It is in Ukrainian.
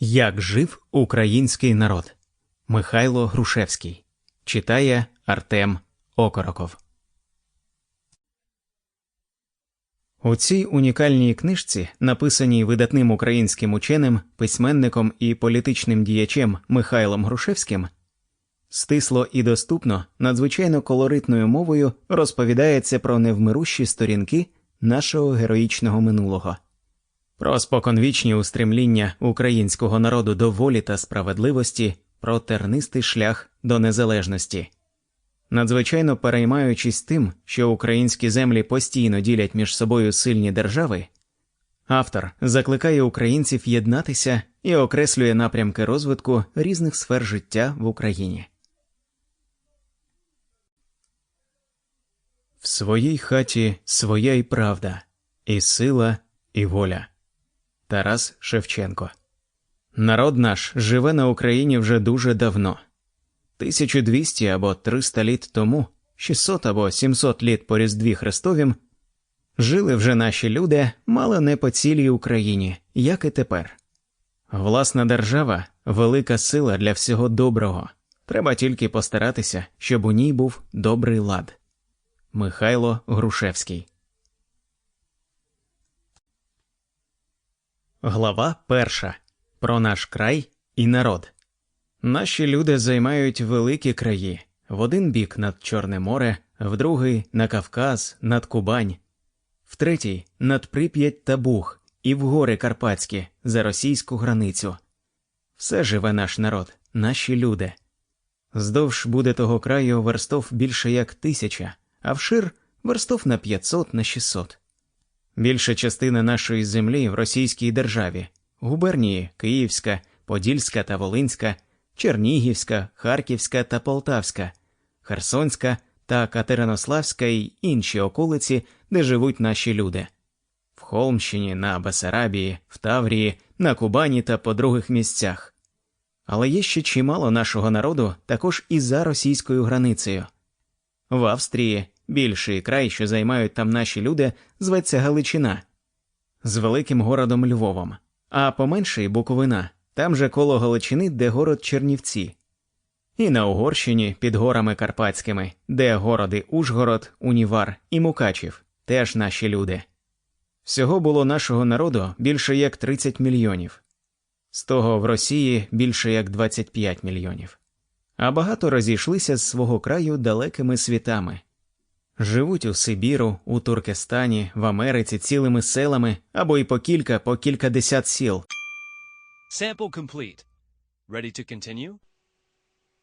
Як жив український народ Михайло Грушевський читає Артем Окороков. У цій унікальній книжці, написаній видатним українським ученим, письменником і політичним діячем Михайлом Грушевським, стисло і доступно, надзвичайно колоритною мовою розповідається про невмирущі сторінки нашого героїчного минулого. Про споконвічні устремління українського народу до волі та справедливості, про тернистий шлях до незалежності. Надзвичайно переймаючись тим, що українські землі постійно ділять між собою сильні держави, автор закликає українців єднатися і окреслює напрямки розвитку різних сфер життя в Україні. В своїй хаті своя і правда, і сила, і воля. Тарас Шевченко. Народ наш живе на Україні вже дуже давно. 1200 або 300 літ тому, 600 або 700 літ по Різдві Христовім, жили вже наші люди мало не по цілій Україні, як і тепер. Власна держава велика сила для всього доброго. Треба тільки постаратися, щоб у ній був добрий лад. Михайло Грушевський Глава перша про наш край і народ. Наші люди займають великі краї в один бік над Чорне море, в другий на Кавказ, над Кубань, в третій над Прип'ять та Буг і в гори Карпатські за російську границю. Все живе наш народ, наші люди. Здовж буде того краю верстов більше як тисяча, а вшир верстов на 500 на 600. Більша частина нашої землі в російській державі губернії Київська, Подільська та Волинська, Чернігівська, Харківська та Полтавська, Херсонська та Катеринославська й інші околиці, де живуть наші люди. В Холмщині, на Басарабії, в Таврії, на Кубані та по других місцях. Але є ще чимало нашого народу також і за російською границею. В Австрії більший край, що займають там наші люди, зветься Галичина. З великим городом Львовом, а поменший Буковина, там же коло Галичини, де город Чернівці, і на Угорщині під горами Карпатськими, де городи Ужгород, Унівар і Мукачів, теж наші люди. Всього було нашого народу більше як 30 мільйонів, з того в Росії більше як 25 мільйонів, а багато розійшлися з свого краю далекими світами. Живуть у Сибіру, у Туркестані, в Америці цілими селами або й по кілька, по кількадесят сіл. Sample complete. Ready to continue?